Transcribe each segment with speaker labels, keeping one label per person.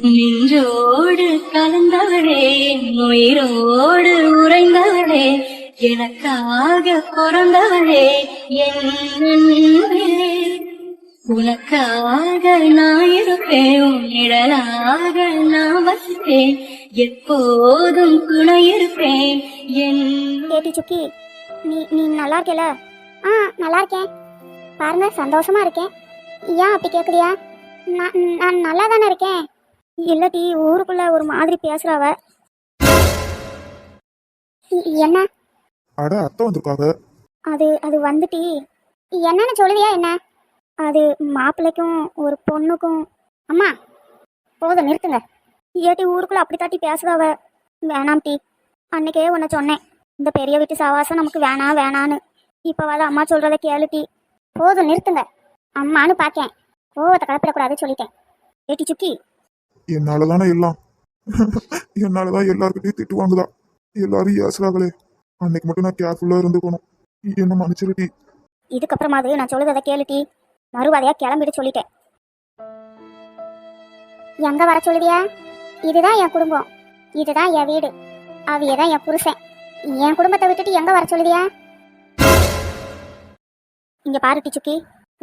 Speaker 1: நெஞ்சோடு கலந்தவளே உயிரோடு உறைந்தவளே எனக்காக பிறந்தவளே என்னே உனக்காக நான் இருப்பேன் உன் நிழலாக நான் வசிப்பேன் எப்போதும் துணை இருப்பேன் என்
Speaker 2: பேட்டி சுக்கி நீ நீ நல்லா இருக்கல? ஆ நல்லா இருக்கேன். பாருங்க சந்தோஷமா இருக்கேன். ஏன் அப்படி கேட்குறியா நான் நான் நல்லா தானே இருக்கேன். இல்லட்டி ஊருக்குள்ள ஒரு மாதிரி பேசுறாவ? என்ன?
Speaker 3: அட அத்தை வந்திருக்காங்க
Speaker 2: அது அது வந்துட்டி. என்னன்னு சொல்லுவியா என்ன? அது மாப்பிள்ளைக்கும் ஒரு பொண்ணுக்கும். அம்மா போதும் நிறுத்துங்க. ஏட்டி ஊருக்குள்ள அப்படி தாட்டி பேசுதாவ வேணாம் டி. அன்னைக்கே உன்னை சொன்னேன். இந்த பெரிய வீட்டு சாவாசம் நமக்கு வேணாம் வேணான்னு. இப்போவாது அம்மா சொல்றத கேளுட்டி போதும் நிறுத்துங்க. அம்மான்னு பார்க்கேன் கோவத்தை கலப்பிடக்கூடாது சொல்லிட்டேன். ஏட்டி சுக்கி
Speaker 3: என்னாலதானே எல்லாம்? என்னால தான் எல்லாருக்கிட்டையும் திட்டு வாங்குதா? எல்லாரும் ஏசுறாங்களே. அன்னைக்கு மட்டும் நான் கேர்ஃபுல்லா இருந்துக்கணும். என்ன மன்னிச்சிருட்டி
Speaker 2: இதுக்கப்புறமாவது நான் சொல்லுறதை கேளுட்டி மறுவாதையா கிளம்பிட்டு சொல்லிட்டேன். எங்க வர சொல்லுவியா இதுதான் என் குடும்பம். இதுதான் என் வீடு. அவையதான் என் புருஷன். என் குடும்பத்தை விட்டுட்டு எங்க வர சொல்லுவியா இங்க பாருட்டி சுக்கி.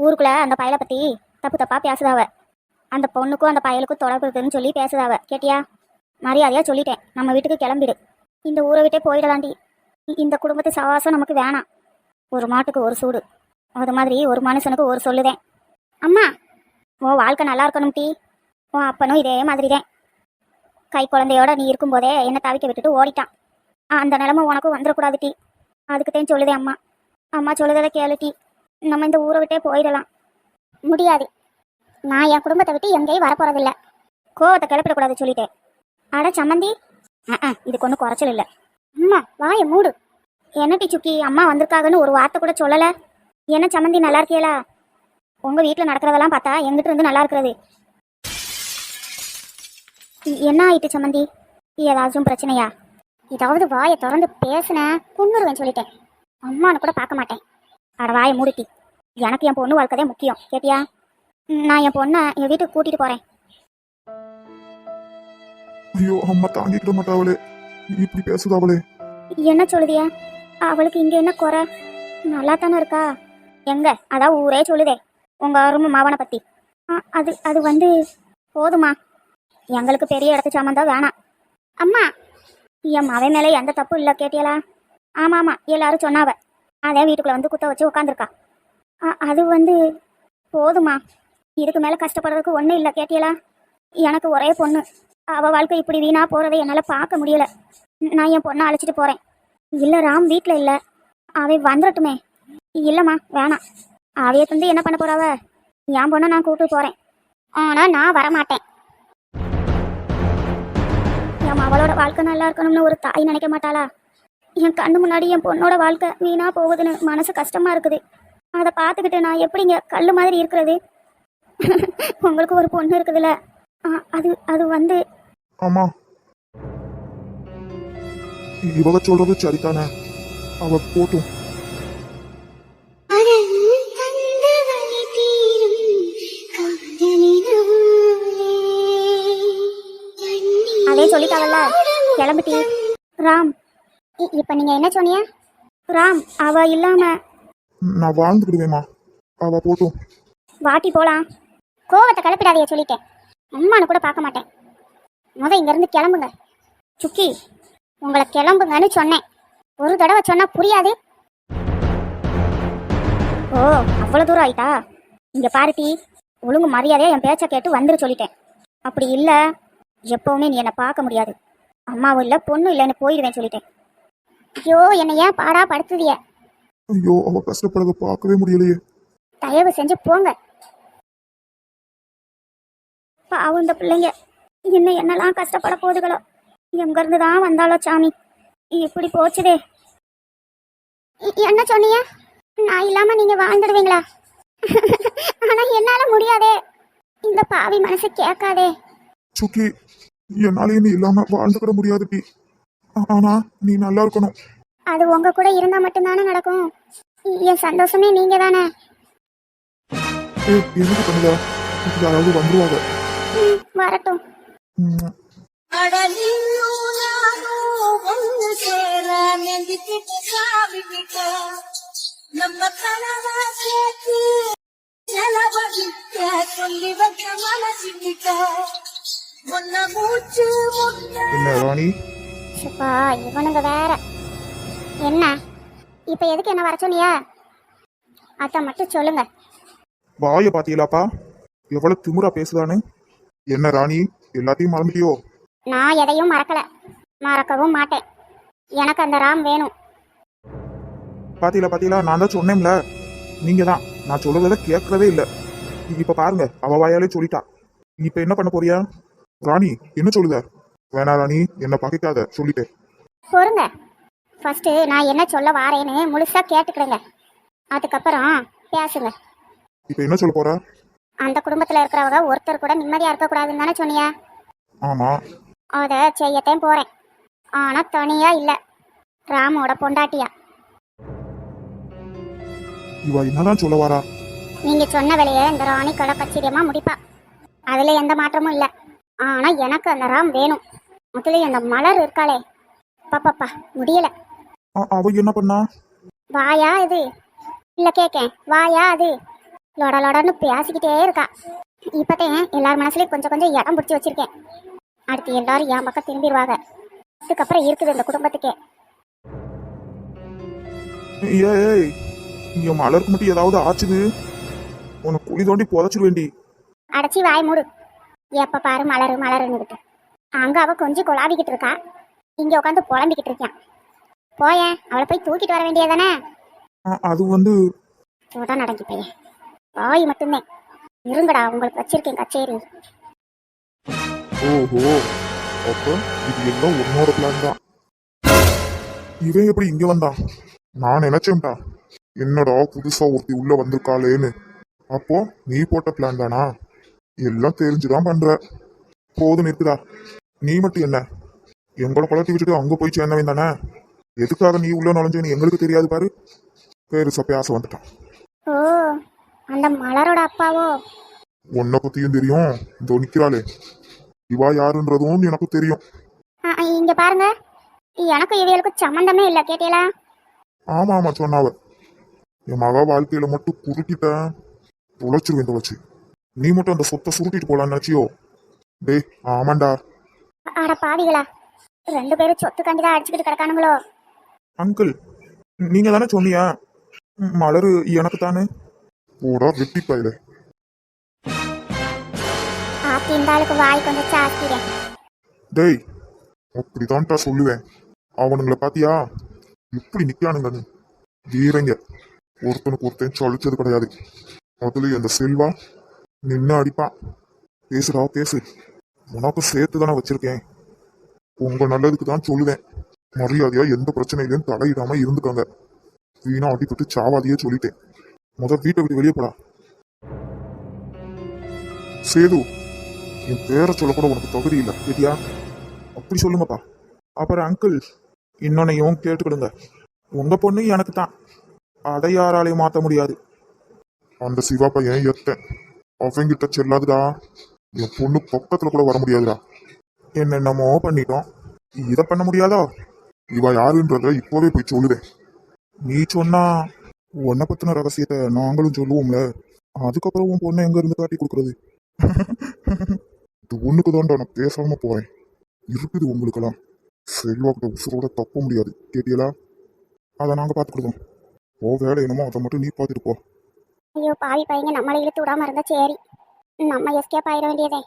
Speaker 2: ஊருக்குள்ள அந்த பயலை பத்தி தப்பு தப்பா பேசுதாவ. அந்த பொண்ணுக்கும் அந்த பயலுக்கும் தொடர்பு இருக்குன்னு சொல்லி பேசுதாவ. கேட்டியா? மரியாதையா சொல்லிட்டேன். நம்ம வீட்டுக்கு கிளம்பிடு. இந்த ஊரை விட்டே போயிடலாண்டி. இந்த குடும்பத்து சவாசம் நமக்கு வேணாம். ஒரு மாட்டுக்கு ஒரு சூடு. அது மாதிரி ஒரு மனுஷனுக்கு ஒரு சொல்லுதேன். அம்மா உன் வாழ்க்கை நல்லா இருக்கணும் டீ. உன் அப்பனும் இதே மாதிரி தான் கை குழந்தையோட நீ இருக்கும்போதே என்னை தவிக்க விட்டுட்டு ஓடிட்டான். ஆ, அந்த நிலமை உனக்கும் வந்துடக்கூடாது டீ. அதுக்கு தான் சொல்லுதேன் அம்மா. அம்மா சொல்லுதலை கேளு டீ. நம்ம இந்த ஊரை விட்டே போயிடலாம். முடியாது. நான் என் குடும்பத்தை விட்டு எங்கேயும் வரப்போறதில்ல. கோவத்தை கிளப்பிடக்கூடாது சொல்லிட்டேன். அட சம்மந்தி. ஆ ஆ, இதுக்கு ஒன்றும் குறைச்சல் இல்லை. அம்மா வாயை மூடு. என்னட்டி சுக்கி அம்மா வந்திருக்காங்கன்னு ஒரு வார்த்தை கூட சொல்லலை. என்ன சம்மந்தி நல்லா இருக்கியலா? உங்கள் வீட்டில் நடக்கிறதெல்லாம் பார்த்தா எங்கிட்ட இருந்து நல்லா இருக்கிறது. என்ன ஆயிட்டு சம்மந்தி? ஏதாச்சும் பிரச்சனையா? ஏதாவது வாயை திறந்து பேசினேன் குன்னுருவேன் சொல்லிட்டேன். அம்மானு கூட பார்க்க மாட்டேன். அட வாயை மூடிட்டி எனக்கு என் பொண்ணு வாழ்க்கதே முக்கியம். கேட்டியா? நான் என் பொண்ணை என் வீட்டுக்கு கூட்டிட்டு போறேன்.
Speaker 3: ஐயோ அம்மா தாங்கிக்கிட மாட்டாவளே. இப்படி பேசுதாவளே.
Speaker 2: என்ன சொல்லுதியா? அவளுக்கு இங்க என்ன குறை? நல்லா தானே இருக்கா? எங்க? அதான் ஊரே சொல்லுதே. உங்க அருமை மாவனை பத்தி. ஆ, அது அது வந்து போதுமா? எங்களுக்கு பெரிய இடத்து சாமான் தான் வேணாம். அம்மா என் மவன் மேலே எந்த தப்பு இல்லை கேட்டியலா? ஆமா ஆமா எல்லாரும் சொன்னாவ. அதே வீட்டுக்குள்ள வந்து குத்த வச்சு உட்காந்துருக்கா அது வந்து போதுமா? இதுக்கு மேலே கஷ்டப்படுறதுக்கு ஒன்றும் இல்லை கேட்டியலா? எனக்கு ஒரே பொண்ணு. அவ வாழ்க்கை இப்படி வீணா போறதை என்னால் பார்க்க முடியல. நான் என் பொண்ணை அழைச்சிட்டு போறேன். இல்லை ராம் வீட்டில் இல்லை. அவன் வந்துடட்டுமே இல்லைம்மா வேணாம். அவைய தந்து என்ன பண்ண போறாவ? என் பொண்ணை நான் கூப்பிட்டு போறேன். ஆனால் நான் வரமாட்டேன். என் அவளோட வாழ்க்கை நல்லா இருக்கணும்னு ஒரு தாய் நினைக்க மாட்டாளா? என் கண்ணு முன்னாடி என் பொண்ணோட வாழ்க்கை வீணா போகுதுன்னு மனசு கஷ்டமா இருக்குது. அதை பார்த்துக்கிட்டு நான் எப்படிங்க கல் மாதிரி இருக்கிறது? உங்களுக்கு ஒரு பொண்ணு இருக்குதுல்ல அது அது வந்து
Speaker 3: ஆமா. இவக சொல்றது சரிதானே? அவ போட்டும்.
Speaker 2: அதே சொல்லிட்டாவல்ல. கிளம்பிட்டி ராம் இ- இப்ப நீங்க என்ன சொன்னீங்க? ராம் அவ இல்லாம
Speaker 3: நான் வாழ்ந்துக்கிடுவேம்மா. அவ போட்டும்.
Speaker 2: வாட்டி போலாம். கோவத்தை கிளப்பிடாதைய சொல்லிட்டேன். அம்மானு கூட பார்க்க மாட்டேன். முத இங்க இருந்து கிளம்புங்க. சுக்கி உங்களை கிளம்புங்கன்னு சொன்னேன். ஒரு தடவை சொன்னா புரியாது. ஓ அவ்வளவு தூரம் ஆயிட்டா? இங்க பாருட்டி ஒழுங்கு மரியாதையா என் பேச்ச கேட்டு வந்துரு சொல்லிட்டேன். அப்படி இல்ல எப்பவுமே நீ என்னை பார்க்க முடியாது. அம்மாவும் இல்ல பொண்ணும் இல்லைன்னு போயிடுவேன் சொல்லிட்டேன். ஐயோ என்னை ஏன் பாடா படுத்துதிய?
Speaker 3: ஐயோ அவ கஷ்டப்படுறத பார்க்கவே முடியலையே.
Speaker 2: தயவு செஞ்சு போங்க. பாவம் இந்த பிள்ளைங்க. இன்னும் என்னெல்லாம் கஷ்டப்பட போகுதுகளோ. எங்க இருந்து தான் வந்தாலோ சாமி. இப்படி போச்சுதே. என்ன சொன்னீங்க? நான் இல்லாம நீங்க வாழ்ந்துடுவீங்களா? ஆனா என்னால முடியாதே. இந்த பாவி மனசு கேட்காதே.
Speaker 3: சுக்கி என்னாலே நீ இல்லாம வாழ்ந்துக்கிட முடியாது டி ஆனா நீ நல்லா இருக்கணும்.
Speaker 2: அது உங்க கூட இருந்தா மட்டும்தானே நடக்கும். என் சந்தோஷமே நீங்க தானே
Speaker 3: ஏய் எனக்கு பண்ணுதா யாராவது வந்துருவாங்க.
Speaker 2: வரட்டும்.
Speaker 1: நம்ம கனவ சேர்த்து செலவழிக்க சொல்லி வச்ச மனசுக்கிட்ட முன்ன மூச்சு
Speaker 3: என்ன ராணி?
Speaker 4: சுப்பா இவனுங்க வேற. என்ன? இப்போ எதுக்கு என்ன வர சொன்னியா? அதை மட்டும் சொல்லுங்க.
Speaker 3: வாய பாத்தீங்களாப்பா? எவ்வளவு திமிரா பேசுதானு என்ன ராணி? எல்லாத்தையும் மறந்துட்டியோ?
Speaker 4: நான் எதையும் மறக்கல. மறக்கவும் மாட்டேன். எனக்கு அந்த ராம் வேணும்.
Speaker 3: பாத்தீங்களா பாத்தீங்களா? நான் தான் சொன்னேன்ல. நீங்க தான் நான் சொல்றத கேட்கறதே இல்ல. இப்ப பாருங்க அவ வாயாலே சொல்லிட்டா. இப்ப என்ன பண்ண போறியா? ராணி என்ன சொல்லுத? வேணா ராணி என்ன பகைக்காத சொல்லிட்டேன்
Speaker 4: பொறுங்க. ஃபர்ஸ்ட் நான் என்ன சொல்ல வாரேன்னு முழுசா கேட்டுக்கிடுங்க அதுக்கப்புறம் பேசுங்க.
Speaker 3: இப்ப என்ன சொல்ல போற?
Speaker 4: அந்த குடும்பத்துல இருக்கிறவங்க ஒருத்தர் கூட நிம்மதியா இருக்கக்கூடாதுன்னு தானே சொன்னியா?
Speaker 3: ஆமா.
Speaker 4: அதை செய்யத்தான் போறேன். ஆனா தனியா இல்ல. ராமோட பொண்டாட்டியா?
Speaker 3: இவ என்னதான் சொல்ல வரா
Speaker 4: நீங்க சொன்ன வேலையை இந்த ராணி கடை கச்சிதமா முடிப்பா. அதுல எந்த மாற்றமும் இல்ல. ஆனா எனக்கு அந்த ராம் வேணும். முதல்ல அந்த மலர் இருக்காளே. பாப்பாப்பா முடியல.
Speaker 3: அவ என்ன பண்ணா?
Speaker 4: வாயா இது? இல்ல கேக்கேன். வாயா அது? லொட லொடன்னு பேசிக்கிட்டே இருக்கா. இப்பதான் எல்லார் மனசுலயும் கொஞ்சம் கொஞ்சம் இடம் பிடிச்சி வச்சிருக்கேன். அடுத்து எல்லாரும் என் பக்கம் திரும்பிடுவாங்க. இதுக்கப்புறம் இருக்குது இந்த குடும்பத்துக்கே.
Speaker 3: ஏய் இங்க மலருக்கு மட்டும் ஏதாவது ஆச்சுது? உனக்கு குழி தோண்டி புதைச்சிட வேண்டி
Speaker 4: அடைச்சி வாய் மூடு. எப்ப பாரு மலரு மலருன்னுகிட்டு. அங்க அவ கொஞ்சம் குழாவிக்கிட்டு இருக்கா. இங்க உட்காந்து புலம்பிக்கிட்டு இருக்கான் போயேன் அவளை போய் தூக்கிட்டு வர வேண்டியதானே
Speaker 3: அது வந்து
Speaker 4: சுட நடங்கி பையன். வாய் மட்டும்தான் இருங்கடா உங்களுக்கு வச்சிருக்கேன் கச்சேரி.
Speaker 3: ஓஹோ அப்ப இது எல்லாம் உன்னோட பிளான் தான்? இவன் எப்படி இங்க வந்தான்? நான் நினைச்சேன்டா. என்னடா புதுசா ஒருத்தி உள்ள வந்திருக்காளேன்னு. அப்போ நீ போட்ட பிளான் தானா? எல்லாம் தெரிஞ்சுதான் பண்ற. போதும் இருக்குதா நீ மட்டும் என்ன? எங்களோட பழத்தை விட்டுட்டு அங்க போய் சேர்ந்தவன் தானே? எதுக்காக நீ உள்ள நுழைஞ்சேன்னு எங்களுக்கு தெரியாது பாரு. பெருசா பேச வந்துட்டான்.
Speaker 4: அந்த மலரோட அப்பாவோ?
Speaker 3: உன்னை பத்தியும் தெரியும். இதோ நிக்கிறாளே. இவா யாருன்றதும் எனக்கு தெரியும்.
Speaker 4: ஆ, ஆ, இங்க பாருங்க. எனக்கும் இவளுக்கும் சம்மந்தமே இல்ல கேட்டீங்களா?
Speaker 3: ஆமா ஆமா சொன்னாவ என் மகா வாழ்க்கையில மட்டும் குறுக்கிட்டேன் தொலைச்சிருவேன் தொலைச்சு. நீ மட்டும் அந்த சொத்தை சுருட்டிட்டு போலான்னு நினைச்சியோ? டேய் ஆமாண்டா.
Speaker 4: அட பாவிகளா ரெண்டு பேரும் சொத்து கண்டிதான் அடிச்சுக்கிட்டு கிடக்கானுங்களோ?
Speaker 3: அங்கிள் நீங்க தானே சொன்னீங்க ம், மலரு எனக்கு தானே? போடா வெட்டி பயில
Speaker 4: ஆத்தி இந்த ஆளுக்கு வாய் கொஞ்சம் சாஸ்திரேன்
Speaker 3: டேய் அப்படிதான்டா சொல்லுவேன். அவனுங்களை பாத்தியா? இப்படி நிக்கானுங்கன்னு வீரங்க ஒருத்தனுக்கு ஒருத்தன் சலிச்சது கிடையாது. முதல்ல அந்த செல்வா நின்று அடிப்பான் பேசுடா பேசு. உனக்கு சேர்த்து தானே வச்சிருக்கேன். உங்க நல்லதுக்கு தான் சொல்லுவேன். மரியாதையா எந்த பிரச்சனையிலையும் தலையிடாம இருந்துக்கோங்க. வீணா அடிபட்டு சாவாதியே சொல்லிட்டேன். முத வீட்டை விட்டு வெளியே போடா. சேது என் பேரை சொல்லக்கூட உனக்கு தகுதி இல்லை. சரியா அப்படி சொல்லுங்கப்பா. அப்புறம் அங்கிள் இன்னொன்னையும் கேட்டுக்கிடுங்க. உங்க பொண்ணு எனக்கு தான். அதை யாராலையும் மாற்ற முடியாது. அந்த சிவா பையன் எத்தன். அவங்கிட்ட செல்லாதுடா. என் பொண்ணு பக்கத்துல கூட வர முடியாதுடா. என்னென்னமோ பண்ணிட்டோம். இதை பண்ண முடியாதா? இவ யாருன்றத இப்போவே போய் சொல்லுவேன் நீ சொன்னா உன்னை பத்தின ரகசியத்தை நாங்களும் சொல்லுவோம்ல. அதுக்கப்புறம் உன் பொண்ணை எங்க இருந்து காட்டி கொடுக்கறது? இது ஒண்ணுக்கு தான்டா நான் பேசாம போறேன். இருக்குது உங்களுக்கெல்லாம். செல்வாக்கிட்ட உசுரோட தப்ப முடியாது. கேட்டியலா? அதை நாங்க பார்த்துக்கிடுவோம். ஓ வேலை என்னமோ அதை மட்டும் நீ பார்த்துட்டு போ.
Speaker 4: ஐயோ பாவி பையங்க நம்மளை இழுத்து விடாம இருந்தா சரி. நம்ம எஸ்கேப் ஆயிட வேண்டியதே.